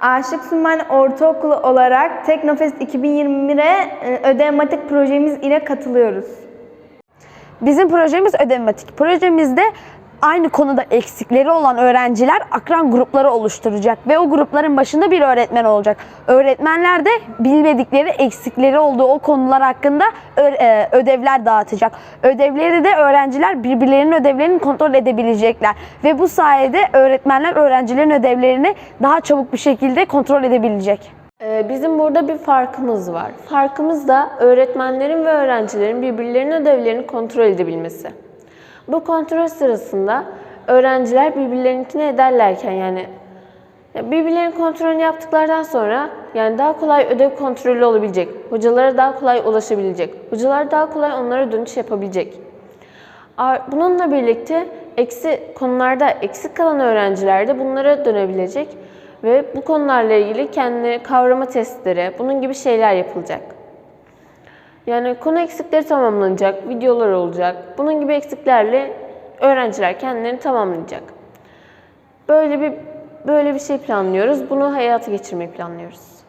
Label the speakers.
Speaker 1: Aşık Sümen Ortaokulu olarak Teknofest 2020'ye e, ödevmatik projemiz ile katılıyoruz.
Speaker 2: Bizim projemiz ödevmatik. Projemizde aynı konuda eksikleri olan öğrenciler akran grupları oluşturacak ve o grupların başında bir öğretmen olacak. Öğretmenler de bilmedikleri, eksikleri olduğu o konular hakkında e, ödevler dağıtacak. Ödevleri de öğrenciler birbirlerinin ödevlerini kontrol edebilecekler ve bu sayede öğretmenler öğrencilerin ödevlerini daha çabuk bir şekilde kontrol edebilecek.
Speaker 3: Ee, Bizim burada bir farkımız var. Farkımız da öğretmenlerin ve öğrencilerin birbirlerinin ödevlerini kontrol edebilmesi. Bu kontrol sırasında öğrenciler birbirlerinkini ederlerken yani ya birbirlerinin kontrolünü yaptıklardan sonra yani daha kolay ödev kontrolü olabilecek. Hocalara daha kolay ulaşabilecek. Hocalar daha kolay onlara dönüş yapabilecek. Bununla birlikte eksi konularda eksik kalan öğrenciler de bunlara dönebilecek ve bu konularla ilgili kendi kavrama testleri, bunun gibi şeyler yapılacak. Yani konu eksikleri tamamlanacak, videolar olacak. Bunun gibi eksiklerle öğrenciler kendilerini tamamlayacak. Böyle bir böyle bir şey planlıyoruz. Bunu hayata geçirmeyi planlıyoruz.